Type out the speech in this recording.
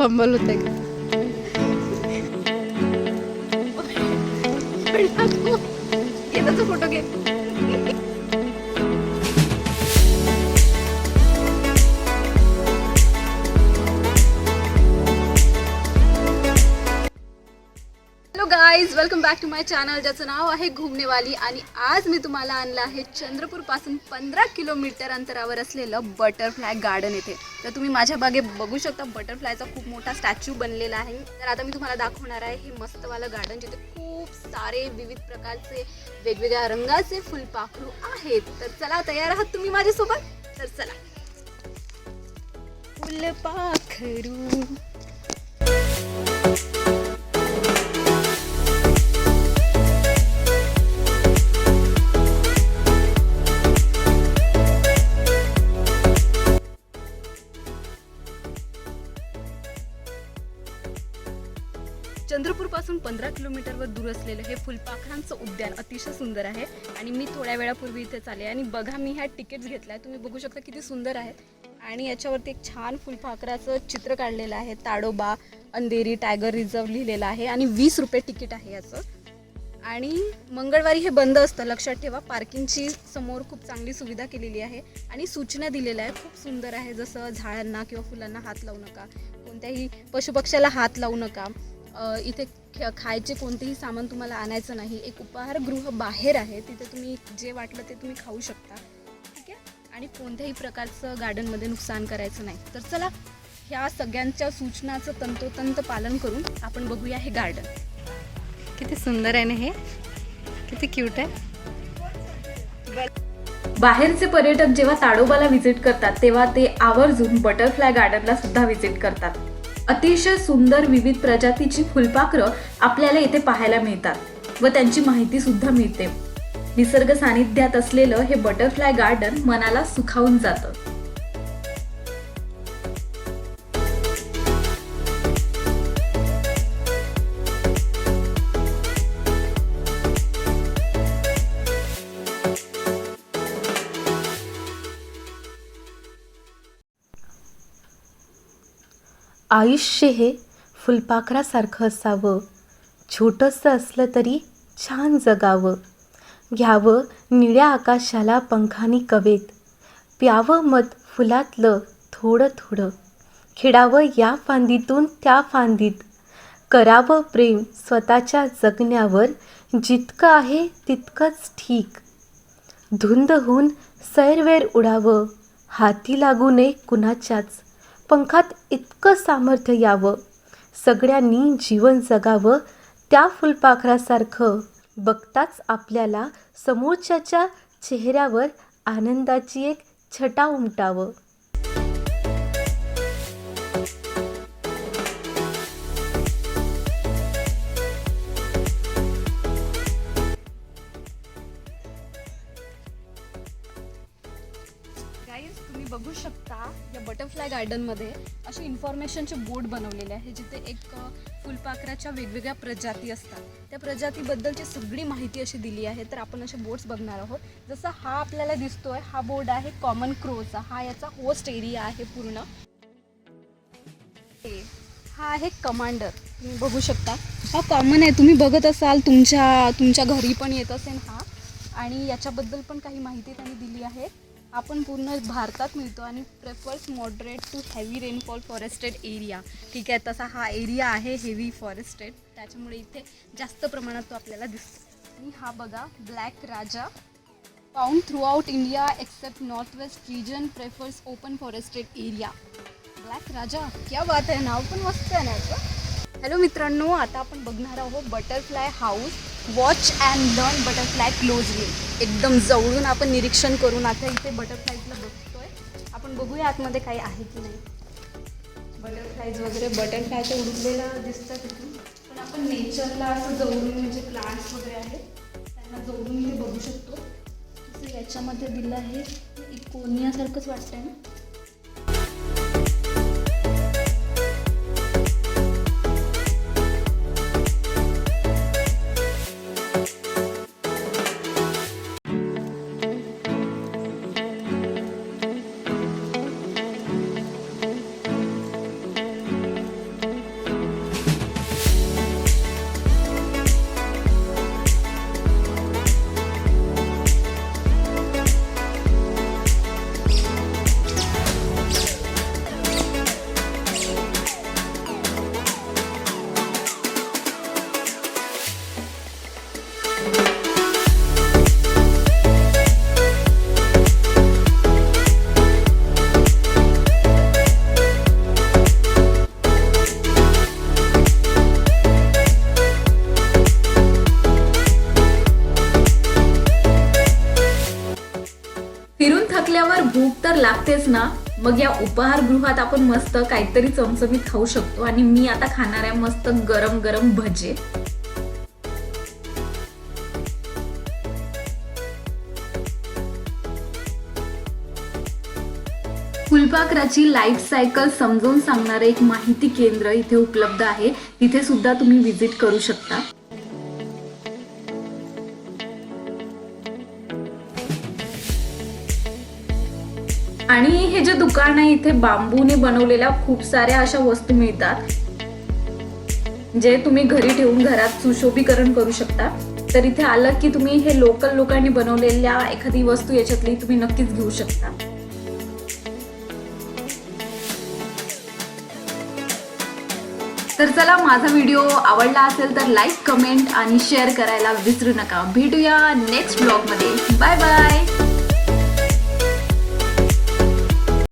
Fumble होते guys welcome back to my channel ज्याचं नाव आहे घुमनेवाली आणि आज मी तुम्हाला आणलं आहे चंद्रपूरपासून पंधरा किलोमीटर अंतरावर असलेलं बटरफ्लाय गार्डन येथे तर तुम्ही माझ्या बागे बघू शकता बटरफ्लायचा खूप मोठा स्टॅच्यू बनलेला आहे. तर आता मी तुम्हाला दाखवणार आहे हे मस्तवालं गार्डन जिथे खूप सारे विविध प्रकारचे वेगवेगळ्या रंगाचे फुलपाखरू आहेत. तर चला तयार आहात तुम्ही माझ्यासोबत? तर चला. फुलपाखरू चंद्रपूरपासून पंधरा किलोमीटरवर दूर असलेलं हे फुलपाखरांचं उद्यान अतिशय सुंदर आहे. आणि मी थोड्या वेळापूर्वी इथे चाले आणि बघा मी ह्या तिकीट्स घेतल्या. तुम्ही बघू शकता किती सुंदर आहेत. आणि याच्यावरती एक छान फुलपाखराचं चित्र काढलेलं आहे. ताडोबा अंधेरी टायगर रिझर्व लिहिलेलं आहे. आणि वीस रुपये तिकीट आहे याचं. आणि मंगळवारी हे बंद असतं. लक्षात ठेवा पार्किंगची समोर खूप चांगली सुविधा केलेली आहे. आणि सूचना दिलेल्या आहेत. खूप सुंदर आहे. जसं झाडांना किंवा फुलांना हात लावू नका. कोणत्याही पशुपक्ष्याला हात लावू नका. इथे खायचे कोणतेही सामान तुम्हाला आणायचं नाही. एक उपहारगृह बाहेर आहे. तिथे तुम्ही जे वाटलं ते तुम्ही खाऊ शकता. ठीक आहे? आणि कोणत्याही प्रकारचं गार्डनमध्ये नुकसान करायचं नाही. तर चला ह्या सगळ्यांच्या सूचनाचं तंतोतंत पालन करून आपण बघूया हे गार्डन. किती सुंदर आहे ना हे? किती क्यूट आहे. बाहेरचे पर्यटक जेव्हा ताडोबाला व्हिजिट करतात तेव्हा ते आवर्जून बटरफ्लाय गार्डनला सुद्धा व्हिजिट करतात. अतिशय सुंदर विविध प्रजातीची फुलपाखरं आपल्याला इथे पाहायला मिळतात व त्यांची माहिती सुद्धा मिळते. निसर्ग सानिध्यात असलेलं हे बटरफ्लाय गार्डन मनाला सुखावून जातं. आयुष्य हे फुलपाखरासारखं असावं. छोटंसं असलं तरी छान जगावं. घ्यावं निळ्या आकाशाला पंखानी कवेत. प्यावं मत फुलातलं थोडं थोडं. खेळावं या फांदीतून त्या फांदीत. करावं प्रेम स्वतःच्या जगण्यावर जितकं आहे तितकंच ठीक. धुंद होऊन सैरवेर उडावं हाती लागू नये कुणाच्याच. पंखात इतकं सामर्थ्य यावं. सगळ्यांनी जीवन जगावं. त्या फुलपाखरासारखं बघताच आपल्याला समोरच्याच्या चेहऱ्यावर आनंदाची एक छटा उमटावं. तुम्ही बघू शकता या बटरफ्लाय गार्डनमध्ये असे इन्फॉर्मेशनचे बोर्ड बनवलेले आहे जिथे एक फुलपाखराच्या वेगवेगळ्या प्रजाती असतात. त्या प्रजातीबद्दलची सगळी माहिती अशी दिली आहे. तर आपण असे बोर्ड्स बघणार आहोत. जसं हा आपल्याला दिसतोय हा बोर्ड आहे कॉमन क्रोचा. हा याचा होस्ट एरिया आहे पूर्ण. हा आहे कमांडर. तुम्ही बघू शकता. हा कॉमन आहे. तुम्ही बघत असाल तुमच्या तुमच्या घरी पण येत असेल हा. आणि याच्याबद्दल पण काही माहिती त्यांनी दिली आहे. आपण पूर्ण भारतात मिळतो आणि prefers moderate to heavy rainfall forested area ठीक आहे तसा हा एरिया आहे हेवी फॉरेस्टेड त्याच्यामुळे इथे जास्त प्रमाणात तो आपल्याला दिसतो. आणि हा बघा black rajah. Found throughout India except north west region prefers open forested area black rajah क्या बात आहे नाव पण मस्त आहे ना याचं. हॅलो मित्रांनो आता आपण बघणार आहोत butterfly house watch and learn butterfly closely. एकदम जवळून आपण निरीक्षण करून आता इथे बटरफ्लायजला बघतोय. आपण बघूया आतमध्ये काही आहे की नाही. बटरफ्लायज वगैरे बटरफ्लाय तर उडलेला दिसतं तिथून. पण आपण नेचरला असं जवळून म्हणजे प्लांट्स वगैरे आहेत त्यांना जवळून मी बघू शकतो. याच्यामध्ये दिलं आहे. इकोनियासारखंच वाटतंय ना? फिरून थकल्यावर भूक तर लागतेच ना. मग या उपहारगृहात आपण मस्त काहीतरी चमचमीत खाऊ शकतो आणि मी आता खाणार आहे मस्त गरम गरम भजे. फुलपाखराची लाईफ सायकल समजवून सांगणारे एक माहिती केंद्र इथे उपलब्ध आहे. तिथे सुद्धा तुम्ही व्हिजिट करू शकता. आणि हे जे दुकान आहे इथे बांबूने बनवलेल्या खूप साऱ्या अशा वस्तू मिळतात जे तुम्ही घरी ठेवून घरात सुशोभीकरण करू शकता. तर इथे आलं की तुम्ही हे लोकल लोकांनी बनवलेल्या एखादी वस्तू याच्यातली तुम्ही नक्कीच घेऊ शकता. तर चला माझा व्हिडिओ आवडला असेल तर लाईक कमेंट आणि शेअर करायला विसरू नका. भेटूया नेक्स्ट ब्लॉगमध्ये बाय बाय